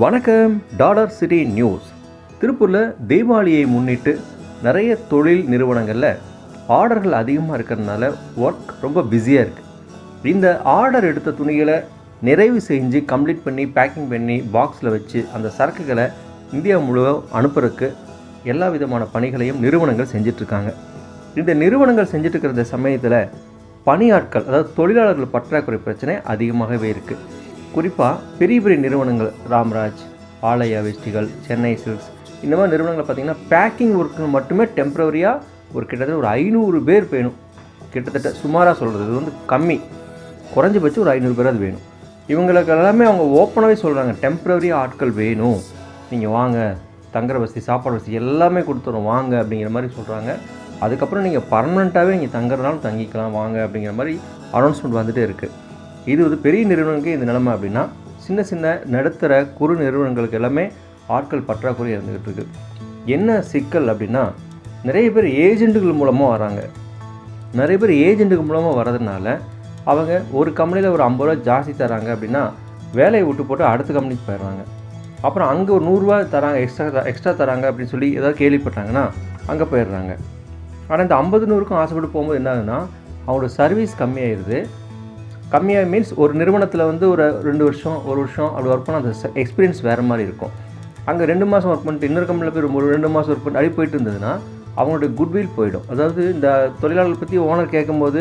வணக்கம் dollar city news. திருப்பூரில் தீபாவளியை முன்னிட்டு நிறைய தொழில் நிறுவனங்களில் ஆர்டர்கள் அதிகமாக இருக்கிறதுனால ஒர்க் ரொம்ப பிஸியாக இருக்குது இந்த ஆர்டர் எடுத்த துணிகளை நிறைவு செஞ்சு கம்ப்ளீட் பண்ணி பேக்கிங் பண்ணி பாக்ஸில் வச்சு அந்த சரக்குகளை இந்தியா முழுவதும் அனுப்புறதுக்கு எல்லா விதமான பணிகளையும் நிறுவனங்கள் செஞ்சிட்ருக்காங்க. இந்த நிறுவனங்கள் செஞ்சிட்ருக்கிற இந்த சமயத்தில் பணியாட்கள் அதாவது தொழிலாளர்கள் பற்றாக்குறை பிரச்சனை அதிகமாகவே இருக்குது குறிப்பாக பெரிய பெரிய நிறுவனங்கள் ராம்ராஜ் ஆலயா வெஸ்டிகள் சென்னை சில்க்ஸ் இந்த மாதிரி நிறுவனங்கள் பார்த்திங்கன்னா பேக்கிங் ஒர்க்கு மட்டுமே டெம்ப்ரவரியாக ஒரு கிட்டத்தட்ட ஒரு ஐநூறு பேர் வேணும். கிட்டத்தட்ட சுமாராக சொல்கிறது இது வந்து கம்மி. குறைஞ்சபட்சம் ஒரு ஐநூறு பேர் அது வேணும். இவங்களுக்கு எல்லாமே அவங்க ஓப்பனாகவே சொல்கிறாங்க டெம்ப்ரவரி ஆட்கள் வேணும். நீங்கள் வாங்க தங்குற வசதி சாப்பாடு வசதி எல்லாமே கொடுத்துரும் வாங்க அப்படிங்கிற மாதிரி சொல்கிறாங்க அதுக்கப்புறம் நீங்கள் பர்மனெண்ட்டாகவே நீங்கள் தங்குறதுனாலும் தங்கிக்கலாம் வாங்க அப்படிங்கிற மாதிரி அனௌன்ஸ்மெண்ட் வந்துகிட்டே இருக்குது இது வந்து பெரிய நிறுவனங்களுக்கு இந்த நிலைமை அப்படின்னா சின்ன சின்ன நடுத்தர குறு நிறுவனங்களுக்கு எல்லாமே ஆட்கள் பற்றாக்குறை இருந்துகிட்டு இருக்கு. என்ன சிக்கல் அப்படின்னா நிறைய பேர் ஏஜெண்ட்டுகள் மூலமாக வராங்க. நிறைய பேர் ஏஜெண்ட்டுகள் மூலமாக வர்றதுனால அவங்க ஒரு கம்பெனியில் ஒரு ஐம்பது ரூபா ஜாஸ்தி தராங்க அப்படின்னா வேலையை விட்டு போட்டு அடுத்த கம்பெனிக்கு போயிடுறாங்க. அப்புறம் அங்கே ஒரு நூறுரூவா தராங்க எக்ஸ்ட்ரா எக்ஸ்ட்ரா தராங்க அப்படின்னு சொல்லி ஏதாவது கேள்விப்பட்டாங்கன்னா அங்கே போயிடுறாங்க. ஆனால் இந்த ஐம்பது நூறுக்கும் ஆசைப்பட்டு போகும்போது என்ன ஆகுதுன்னா அவங்களோட சர்வீஸ் கம்மியாயிடுது. கம்மியாக மீன்ஸ் ஒரு நிறுவனத்தில் வந்து ஒரு ரெண்டு வருஷம் ஒரு வருஷம் அப்படி ஒர்க் பண்ண அந்த எக்ஸ்பீரியன்ஸ் வேறு மாதிரி இருக்கும். அங்கே ரெண்டு மாதம் ஒர்க் பண்ணிட்டு இன்னொரு கம்பெனியில் போய் ஒரு ரெண்டு மாதம் ஒர்க் பண்ணி அப்படி போயிட்டு இருந்ததுன்னா அவங்களுடைய குட்வில் போயிடும். அதாவது இந்த தொழிலாளர்கள் பற்றி ஓனர் கேட்கும்போது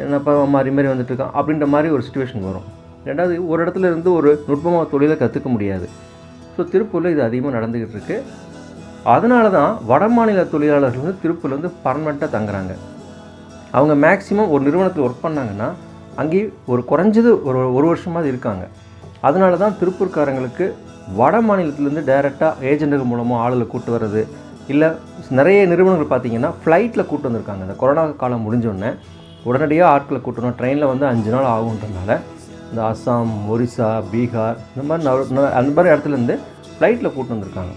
என்னப்பா மாதிரி மாதிரி வந்துட்டு இருக்கான் அப்படின்ற மாதிரி ஒரு சுச்சுவேஷன் வரும். ரெண்டாவது ஒரு இடத்துல இருந்து ஒரு நுட்பமாக தொழிலை கற்றுக்க முடியாது. ஸோ திருப்பூரில் இது அதிகமாக நடந்துக்கிட்டு இருக்கு. அதனால தான் வட மாநில தொழிலாளர்கள் வந்து திருப்பூரில் வந்து பர்மனெண்ட்டாக தங்குறாங்க. அவங்க மேக்ஸிமம் ஒரு நிறுவனத்தில் ஒர்க் பண்ணாங்கன்னா அங்கேயே ஒரு குறைஞ்சது ஒரு ஒரு வருஷமாவது இருக்காங்க. அதனால தான் திருப்பூர்காரங்களுக்கு வட மாநிலத்திலேருந்து டைரெக்டாக ஏஜென்ட்டுகள் மூலமாக ஆளுகளை கூட்டு வர்றது இல்லை நிறைய நிறுவனங்கள் பார்த்தீங்கன்னா ஃப்ளைட்டில் கூட்டு வந்திருக்காங்க. இந்த கொரோனா காலம் முடிஞ்சோடனே உடனடியாக ஆட்களை கூட்டணும். ட்ரெயினில் வந்து அஞ்சு நாள் ஆகுன்றதுனால இந்த அஸ்ஸாம் ஒரிசா பீகார் இந்த மாதிரி அந்த மாதிரி இடத்துலேருந்து ஃப்ளைட்டில் கூட்டு வந்திருக்காங்க.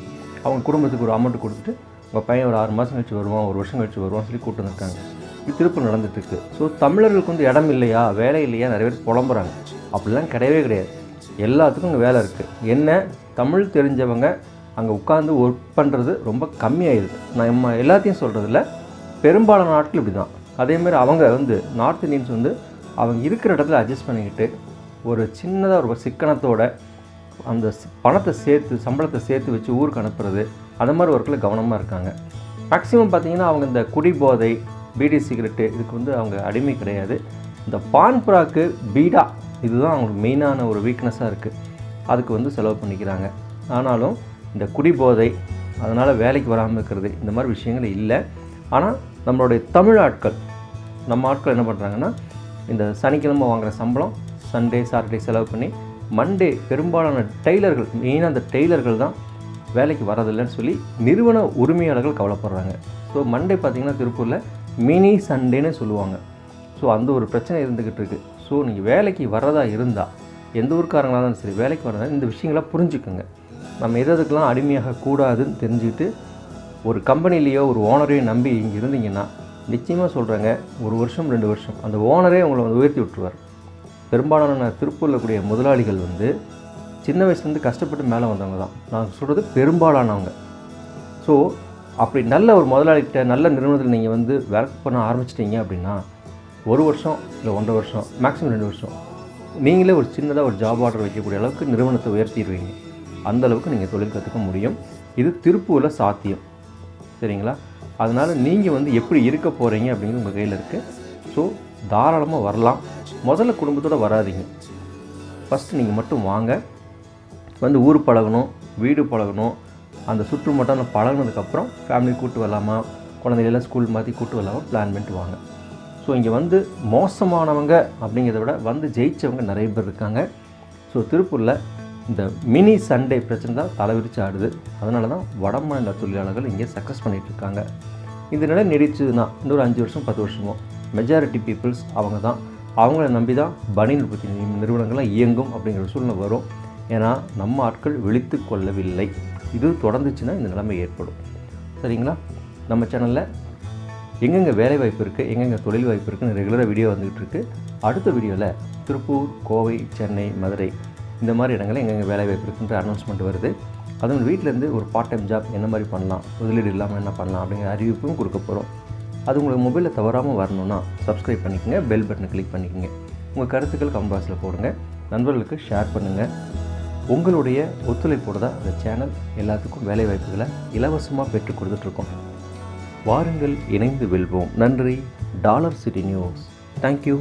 அவங்க குடும்பத்துக்கு ஒரு அமௌண்ட் கொடுத்துட்டு உங்கள் பையன் ஒரு ஆறு மாதம் கழிச்சு வருவான் ஒரு வருஷம் கழிச்சு வருவான் சொல்லி கூட்டு வந்திருக்காங்க. திருப்பு நடந்துட்டுருக்கு. ஸோ தமிழர்களுக்கு வந்து இடம் இல்லையா? வேலை இல்லையா? நிறைய பேர் புலம்புறாங்க. அப்படிலாம் கிடையவே கிடையாது. எல்லாத்துக்கும் இங்கே வேலை இருக்குது என்ன? தமிழ் தெரிஞ்சவங்க அங்கே உட்காந்து ஒர்க் பண்ணுறது ரொம்ப கம்மியாயிடுது நான் நம்ம எல்லாத்தையும் சொல்கிறதில்ல பெரும்பாலான நாட்கள் இப்படி தான் அதேமாதிரி அவங்க வந்து நார்த் இந்தியன்ஸ் வந்து அவங்க இருக்கிற இடத்துல அட்ஜஸ்ட் பண்ணிக்கிட்டு ஒரு சின்னதாக ஒரு சிக்கனத்தோட அந்த பணத்தை சேர்த்து சம்பளத்தை சேர்த்து வச்சு ஊருக்கு அனுப்புறது அந்த மாதிரி ஒர்க்கில் கவனமாக இருக்காங்க. மேக்ஸிமம் பார்த்திங்கன்னா அவங்க இந்த குடிபோதை பீடி சிகரெட்டு இதுக்கு வந்து அவங்க அடிமை கிடையாது. இந்த பான்புராக்கு பீடா இதுதான் அவங்களுக்கு மெயினான ஒரு வீக்னஸாக இருக்குது அதுக்கு வந்து செலவு பண்ணிக்கிறாங்க. ஆனாலும் இந்த குடிபோதை அதனால் வேலைக்கு வராமல் இருக்கிறது இந்த மாதிரி விஷயங்கள் இல்லை. ஆனால் நம்மளுடைய தமிழ் ஆட்கள் நம்ம ஆட்கள் என்ன பண்ணுறாங்கன்னா இந்த சனிக்கிழமை வாங்குற சம்பளம் சண்டே சாட்டர்டே செலவு பண்ணி மண்டே பெரும்பாலான டெய்லர்கள் மெயினாக அந்த டெய்லர்கள் தான் வேலைக்கு வரதில்லைன்னு சொல்லி நிறுவன உரிமையாளர்கள் கவலைப்படுறாங்க. ஸோ மண்டே பார்த்திங்கன்னா திருப்பூரில் மினி சண்டேன்னு சொல்லுவாங்க. ஸோ அந்த ஒரு பிரச்சனை இருந்துக்கிட்டு இருக்குது ஸோ நீங்கள் வேலைக்கு வர்றதா இருந்தால் எந்த ஊருக்காரங்களாக இருந்தாலும் சரி வேலைக்கு வரதா இந்த விஷயங்களை புரிஞ்சுக்கோங்க. நம்ம எதுக்கெல்லாம் அடிமையாக கூடாதுன்னு தெரிஞ்சுக்கிட்டு ஒரு கம்பெனிலேயோ ஒரு ஓனரையோ நம்பி இங்கே இருந்தீங்கன்னா நிச்சயமாக சொல்கிறேங்க ஒரு வருஷம் ரெண்டு வருஷம் அந்த ஓனரே உங்களை வந்து உயர்த்தி விட்டுருவார். பெரும்பாலான திருப்பூரில் கூடிய முதலாளிகள் வந்து சின்ன வயசுலேருந்து கஷ்டப்பட்டு மேலே வந்தவங்க தான். நான் சொல்கிறது பெரும்பாலானவங்க. ஸோ அப்படி நல்ல ஒரு முதலாளிகிட்ட நல்ல நிறுவனத்தில் நீங்கள் வந்து ஒர்க் பண்ண ஆரம்பிச்சிட்டிங்க அப்படின்னா ஒரு வருஷம் இல்லை ஒன்றரை வருஷம் மேக்ஸிமம் ரெண்டு வருஷம் நீங்களே ஒரு சின்னதாக ஒரு ஜாப் ஆர்டர் வைக்கக்கூடிய அளவுக்கு நிறுவனத்தை உயர்த்திடுவீங்க. அந்த அளவுக்கு நீங்கள் தொழில் கற்றுக்க முடியும். இது திருப்பூரில் சாத்தியம். சரிங்களா? அதனால் நீங்கள் வந்து எப்படி இருக்க போகிறீங்க அப்படிங்கிறது உங்கள் கையில் இருக்குது ஸோ தாராளமாக வரலாம். முதல்ல குடும்பத்தோடு வராதீங்க. ஃபஸ்ட்டு நீங்கள் மட்டும் வாங்க. வந்து ஊர் பழகணும் வீடு பழகணும் அந்த சுற்று மட்டும் பழகினதுக்கப்புறம் ஃபேமிலி கூட்டு வரலாமா? குழந்தைகளெல்லாம் ஸ்கூல் மாற்றி கூட்டு வரலாமா? பிளான் பண்ணிட்டு வாங்க. ஸோ இங்கே வந்து மோசமானவங்க அப்படிங்கிறத விட வந்து ஜெயிச்சவங்க நிறைய பேர் இருக்காங்க. ஸோ திருப்பூரில் இந்த மினி சண்டே பிரச்சனை தான் தலைவிரிச்சு ஆடுது. அதனால தான் வட மாநில தொழிலாளர்கள் இங்கே சக்ஸஸ் பண்ணிகிட்டு இருக்காங்க. இந்த நிலை நீடிச்சதுன்னா இன்னொரு அஞ்சு வருஷம் பத்து வருஷமோ? மெஜாரிட்டி பீப்புள்ஸ் அவங்க தான். அவங்கள நம்பி தான் பனியன் உற்பத்தி நிறுவனங்கள்லாம் இயங்கும் அப்படிங்கிற சூழ்நிலை வரும். ஏன்னா நம்ம ஆட்கள் விழித்து கொள்ளவில்லை. இது தொடர்ந்துச்சுன்னா இந்த நிலைமை ஏற்படும். சரிங்களா? நம்ம சேனலில் எங்கெங்கே வேலை வாய்ப்பு இருக்குது எங்கெங்கே தொழில் வாய்ப்பு இருக்குன்னு ரெகுலராக வீடியோ வந்துகிட்டு இருக்குது அடுத்த வீடியோவில் திருப்பூர் கோவை சென்னை மதுரை இந்த மாதிரி இடங்களில் எங்கெங்கே வேலை வாய்ப்பு இருக்குன்ற அனௌன்ஸ்மெண்ட் வருது. அதுவும் வீட்டிலேருந்து ஒரு பார்ட் டைம் ஜாப் என்ன மாதிரி பண்ணலாம் முதலீடு இல்லாமல் என்ன பண்ணலாம் அப்படிங்கிற அறிவிப்பும் கொடுக்க போகிறோம் அது உங்களுக்கு மொபைலில் தவறாமல் வரணும்னா சப்ஸ்கிரைப் பண்ணிக்கங்க பெல் பட்டனை கிளிக் பண்ணிக்கோங்க. உங்கள் கருத்துக்கள் கம்பாஸில் போடுங்க. நண்பர்களுக்கு ஷேர் பண்ணுங்கள் உங்களுடைய ஒத்துழைப்போடு தான் அந்த சேனல் எல்லாத்துக்கும் வேலை வாய்ப்புகளை இலவசமாக பெற்றுக் கொடுத்துட்ருக்கோம். வாருங்கள் இணைந்து வெல்வோம். நன்றி. Dollar city news. தேங்க்யூ